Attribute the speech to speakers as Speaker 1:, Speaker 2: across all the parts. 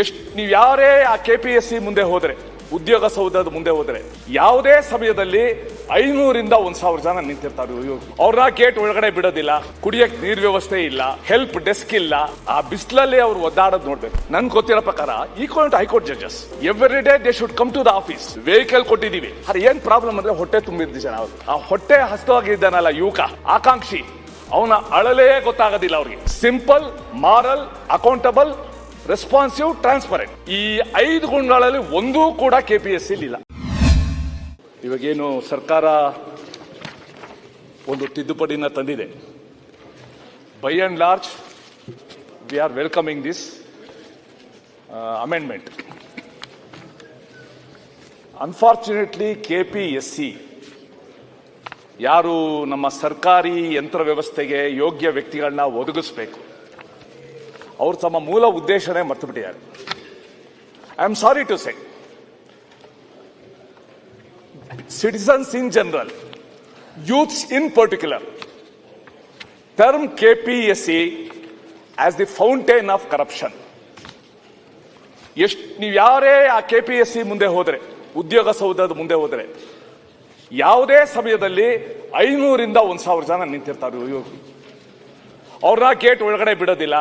Speaker 1: ಎಷ್ಟು ನೀವು ಯಾರೇ ಆ ಕೆ ಪಿ ಎಸ್ ಸಿ ಮುಂದೆ ಹೋದ್ರೆ, ಉದ್ಯೋಗ ಸೌಧದ ಮುಂದೆ ಹೋದ್ರೆ, ಯಾವುದೇ ಸಮಯದಲ್ಲಿ ಐನೂರಿಂದ ಒಂದ್ ಸಾವಿರ ಜನ ನಿಂತಿರ್ತಾರೆ ಅವ್ರನ್ನ ಗೇಟ್ ಒಳಗಡೆ ಬಿಡೋದಿಲ್ಲ, ಕುಡಿಯಕ್ ನೀರ್ ವ್ಯವಸ್ಥೆ ಇಲ್ಲ ಹೆಲ್ಪ್ ಡೆಸ್ಕ್ ಇಲ್ಲ. ಆ ಬಿಸಿಲಲ್ಲಿ ಅವ್ರು ಒದ್ದಾಡೋದು ನೋಡ್ಬೇಕು. ನನ್ ಗೊತ್ತಿರೋ ಪ್ರಕಾರ, equal to high court judges every day they should come to the office vehicle ಕೊಟ್ಟಿದೀವಿ. ಅದ್ರ ಏನ್ ಪ್ರಾಬ್ಲಮ್ ಅಂದ್ರೆ ಹೊಟ್ಟೆ ತುಂಬಿದ್ದು ಜನ ಅವ್ರು. ಆ ಹೊಟ್ಟೆ ಹಸ್ತವಾಗಿದ್ದಾನಲ್ಲ ಯುವಕ, ಆಕಾಂಕ್ಷಿ. ಅವನ ಅಳಲೇ ಗೊತ್ತಾಗೋದಿಲ್ಲ ಅವ್ರಿಗೆ. Simple moral accountable responsive transparent ಈ ಐದು ಗುಣಗಳಲ್ಲಿ ಒಂದೂ ಕೂಡ ಕೆ ಪಿ ಎಸ್ ಇಲ್ಲ. ಇವಾಗೇನು ಸರ್ಕಾರ ಒಂದು ತಿದ್ದುಪಡಿನ ತಂದಿದೆ. By and large we are welcoming this amendment unfortunately K P S C ಯಾರು ನಮ್ಮ ಸರ್ಕಾರಿ ಯಂತ್ರ ವ್ಯವಸ್ಥೆಗೆ ಯೋಗ್ಯ ವ್ಯಕ್ತಿಗಳನ್ನ ಒದಗಿಸ್ಬೇಕು? ಅವರು ತಮ್ಮ ಮೂಲ ಉದ್ದೇಶನೇ ಮರ್ತು ಬಿಟ್ಟಿದ್ದಾರೆ I am sorry to say citizens in general youths in particular term KPSC as the fountain of corruption ಎಷ್ಟು ನೀವು ಯಾರೇ ಆ ಕೆ ಪಿ ಎಸ್ ಸಿ ಮುಂದೆ ಹೋದ್ರೆ, ಉದ್ಯೋಗ ಸೌಧದ ಮುಂದೆ ಹೋದರೆ, ಯಾವುದೇ ಸಮಯದಲ್ಲಿ ಐನೂರಿಂದ ಒಂದು ಸಾವಿರ ಜನ ನಿಂತಿರ್ತಾರೆ. ಅಯ್ಯೋ. ಅವ್ರನ್ನ ಗೇಟ್ ಒಳಗಡೆ ಬಿಡೋದಿಲ್ಲ.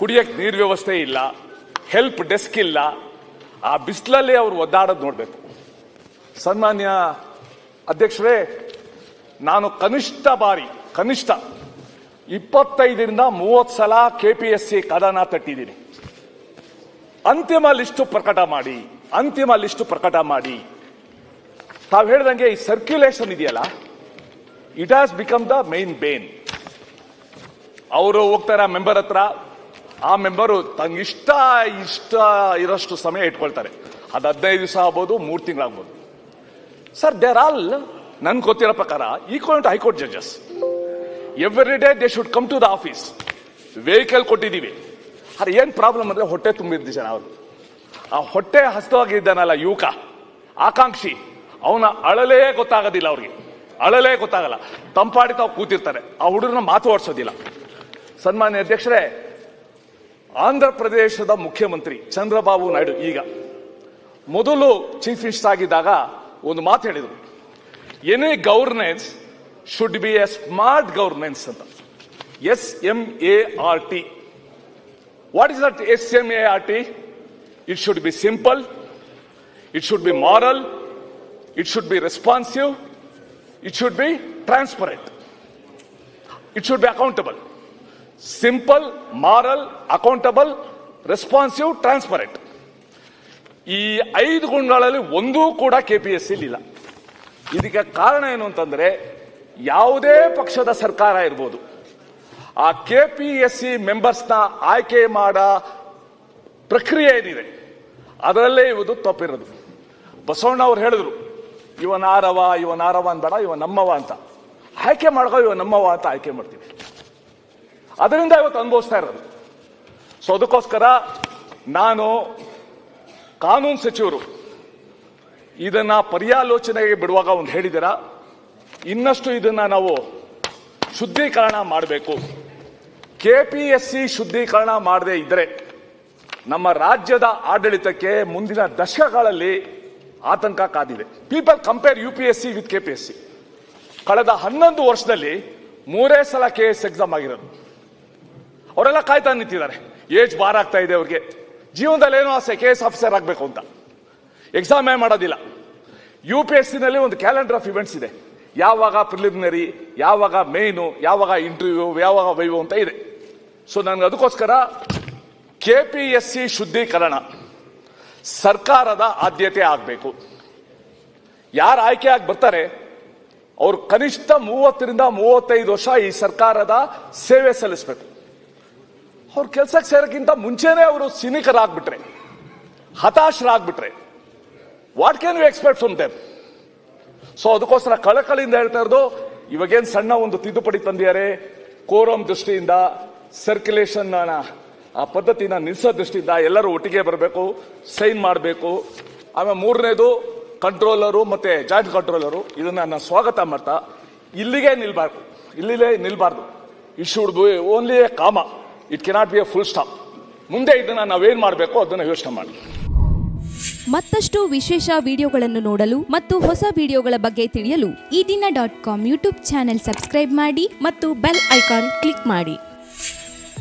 Speaker 1: ಕುಡಿಯಕ್ ನೀರ್ ವ್ಯವಸ್ಥೆ ಇಲ್ಲ ಹೆಲ್ಪ್ ಡೆಸ್ಕ್ ಇಲ್ಲ. ಆ ಬಿಸಿಲಲ್ಲಿ ಅವರು ಒದ್ದಾಡೋದು ನೋಡಬೇಕು. ಸನ್ಮಾನ್ಯ ಅಧ್ಯಕ್ಷರೇ, ನಾನು ಕನಿಷ್ಠ ಬಾರಿ, ಕನಿಷ್ಠ ಇಪ್ಪತ್ತೈದರಿಂದ ಮೂವತ್ತು ಸಲ ಕೆ ಪಿ ಎಸ್ ಸಿ ಕದನ ತಟ್ಟಿದ್ದೀನಿ. ಅಂತಿಮ ಲಿಸ್ಟು ಪ್ರಕಟ ಮಾಡಿ, ಅಂತಿಮ ಲಿಸ್ಟು ಪ್ರಕಟ ಮಾಡಿ. ತಾವು ಹೇಳ್ದಂಗೆ ಈ ಸರ್ಕ್ಯುಲೇಷನ್ ಇದೆಯಲ್ಲ it has become the main bane ಅವರು ಹೋಗ್ತಾರೆ ಮೆಂಬರ್ ಹತ್ರ? ಆ ಮೆಂಬರು ತಂಗಿಷ್ಟ ಇಷ್ಟ ಇರೋಷ್ಟು ಸಮಯ ಇಟ್ಕೊಳ್ತಾರೆ. ಅದು ಹದಿನೈದು ದಿವಸ ಆಗ್ಬೋದು, ಮೂರು ತಿಂಗಳಾಗ್ಬೋದು. ಸರ್ ದೇರ್ ಆಲ್ ನನ್ಗೆ ಗೊತ್ತಿರೋ ಪ್ರಕಾರ equal to high court judges every day they should come to the office vehicle ಕೊಟ್ಟಿದ್ದೀವಿ. ಅದು ಏನು ಪ್ರಾಬ್ಲಮ್ ಅಂದರೆ ಹೊಟ್ಟೆ ತುಂಬಿದ್ದು ಜನ ಅವರು. ಆ ಹೊಟ್ಟೆ ಹಸ್ತವಾಗಿದ್ದಾನಲ್ಲ ಯುವಕ, ಆಕಾಂಕ್ಷಿ. ಅವನ ಅಳಲೇ ಗೊತ್ತಾಗೋದಿಲ್ಲ ಅವ್ರಿಗೆ. ಅಳಲೇ ಗೊತ್ತಾಗಲ್ಲ. ತಂಪಾಡಿತ ಕೂತಿರ್ತಾರೆ. ಆ ಹುಡುಗರನ್ನ ಮಾತು ಓಡಿಸೋದಿಲ್ಲ. ಸನ್ಮಾನ್ಯ ಅಧ್ಯಕ್ಷರೇ ಆಂಧ್ರ ಪ್ರದೇಶದ ಮುಖ್ಯಮಂತ್ರಿ ಚಂದ್ರಬಾಬು ನಾಯ್ಡು ಈಗ ಮೊದಲು ಚೀಫ್ ಮಿನಿಸ್ಟರ್ ಆಗಿದ್ದಾಗ ಒಂದು ಮಾತು ಹೇಳಿದರು. Any governance should be a smart governance ಅಂತ. S M A R T what is that S M A R T it should be simple it should be moral it should be responsive it should be transparent it should be accountable simple moral accountable responsive transparent ಈ ಐದು ಗುಣಗಳಲ್ಲಿ ಒಂದೂ ಕೂಡ KPSC ಇಲ್ಲ. ಇದಕ್ಕೆ ಕಾರಣ ಏನು ಅಂತಂದ್ರೆ ಯಾವುದೇ ಪಕ್ಷದ ಸರ್ಕಾರ ಇರ್ಬೋದು. ಆ ಕೆಪಿಎಸ್ಸಿ ಮೆಂಬರ್ಸ್ನ ಆಯ್ಕೆ ಮಾಡ ಪ್ರಕ್ರಿಯೆ ಏನಿದೆ, ಅದರಲ್ಲೇ ಇವುದು ತಪ್ಪಿರೋದು. ಬಸವಣ್ಣ ಅವ್ರು ಹೇಳಿದ್ರು ಇವನಾರವ ಇವನಾರವ ಇವ ನಾರವ ಅನ್ಬೇಡ ಇವ ನಮ್ಮವ ಅಂತ. ಆಯ್ಕೆ ಮಾಡ್ಕೋ ಇವ ನಮ್ಮವ ಅಂತ ಆಯ್ಕೆ ಮಾಡ್ತೀವಿ. ಅದರಿಂದ ಇವತ್ತು ಅನುಭವಿಸ್ತಾ ಇರೋದು. ಸೊ ಅದಕ್ಕೋಸ್ಕರ ನಾನು ಕಾನೂನು ಸಚಿವರು ಇದನ್ನ ಪರ್ಯಾಲೋಚನೆಗೆ ಬಿಡುವಾಗ ಒಂದು ಹೇಳಿದ್ದೀರಾ? ಇನ್ನಷ್ಟು ಇದನ್ನ ನಾವು ಶುದ್ಧೀಕರಣ ಮಾಡಬೇಕು. ಕೆ ಪಿ ಎಸ್ ಸಿ ಶುದ್ಧೀಕರಣ ಮಾಡದೇ ಇದ್ರೆ ನಮ್ಮ ರಾಜ್ಯದ ಆಡಳಿತಕ್ಕೆ ಮುಂದಿನ ದಶಕಗಳಲ್ಲಿ ಆತಂಕ ಕಾದಿದೆ. People compare U P S C with C ಕಳೆದ ಹನ್ನೊಂದು ವರ್ಷದಲ್ಲಿ ಮೂರೇ ಸಲ ಕೆ ಎಸ್ ಎಕ್ಸಾಮ್ ಆಗಿರೋದು. ಅವರೆಲ್ಲ ಕಾಯ್ತಾ ನಿಂತಿದ್ದಾರೆ. ಏಜ್ ಬಾರ್ ಆಗ್ತಾ ಇದೆ ಅವ್ರಿಗೆ. ಜೀವನದಲ್ಲಿ ಏನೋ ಆಸೆ ಕೆ ಎಸ್ ಆಫೀಸರ್ ಆಗಬೇಕು ಅಂತ. ಎಕ್ಸಾಮೇ ಮಾಡೋದಿಲ್ಲ. ಯು ಪಿ ಎಸ್ನಲ್ಲಿ ಒಂದು ಕ್ಯಾಲೆಂಡರ್ ಆಫ್ ಇವೆಂಟ್ಸ್ ಇದೆ. ಯಾವಾಗ ಪ್ರಿಲಿಮಿನರಿ ಯಾವಾಗ ಮೇನು ಯಾವಾಗ ಇಂಟರ್ವ್ಯೂ ಯಾವಾಗ ವೈವ್ ಅಂತ ಇದೆ. ಸೊ ನನಗೆ ಅದಕ್ಕೋಸ್ಕರ ಕೆ ಪಿ ಎಸ್ ಸಿ ಶುದ್ಧೀಕರಣ ಸರ್ಕಾರದ ಆದ್ಯತೆ ಆಗಬೇಕು. ಯಾರು ಆಯ್ಕೆ ಆಗಿ ಬರ್ತಾರೆ, ಅವರು ಕನಿಷ್ಠ ಮೂವತ್ತರಿಂದ ಮೂವತ್ತೈದು ವರ್ಷ ಈ ಸರ್ಕಾರದ ಸೇವೆ ಸಲ್ಲಿಸಬೇಕು. ಅವ್ರ ಕೆಲಸಕ್ಕೆ ಸೇರೋಕ್ಕಿಂತ ಮುಂಚೆನೆ ಅವರು ಸಿನಿಕರಾಗ್ಬಿಟ್ರೆ, ಹತಾಶರಾಗ್ಬಿಟ್ರೆ. What can you expect from them so ಅದಕ್ಕೋಸ್ಕರ ಕಳಕಳಿಯಿಂದ ಹೇಳ್ತಾ ಇರೋದು, ಇವಾಗೇನು ಸಣ್ಣ ಒಂದು ತಿದ್ದುಪಡಿ ತಂದಿದ್ದಾರೆ ಕೋರಂ ದೃಷ್ಟಿಯಿಂದ ಸರ್ಕ್ಯುಲೇಷನ್ ಆ ಪದ್ಧತಿನ ನಿಲ್ಲಿಸೋ ದೃಷ್ಟಿಯಿಂದ ಎಲ್ಲರೂ ಒಟ್ಟಿಗೆ ಬರಬೇಕು ಸೈನ್ ಮಾಡಬೇಕು. ಆಮೇಲೆ ಮೂರನೇದು ಕಂಟ್ರೋಲರು ಮತ್ತೆ ಜಾಯಿಂಟ್ ಕಂಟ್ರೋಲರು ಇದನ್ನ ನಾನು ಸ್ವಾಗತ ಮಾಡ್ತಾ, ಇಲ್ಲಿಗೆ ನಿಲ್ಬಾರ್ದು, ಇಲ್ಲಿಲೇ ನಿಲ್ಬಾರ್ದು. Issued only a comma it cannot be a full stop ಮುಂದೆ ಇದನ್ನು ನಾವೇನು ಮಾಡಬೇಕು ಅದನ್ನ ಯೋಚನೆ ಮಾಡಿ.
Speaker 2: ಮತ್ತಷ್ಟು ವಿಶೇಷ ವಿಡಿಯೋಗಳನ್ನು ನೋಡಲು ಮತ್ತು ಹೊಸ ವಿಡಿಯೋಗಳ ಬಗ್ಗೆ ತಿಳಿಯಲು
Speaker 3: Ee Dina dot com YouTube channel subscribe ಮಾಡಿ ಮತ್ತು ಬೆಲ್ ಐಕಾನ್ ಕ್ಲಿಕ್ ಮಾಡಿ.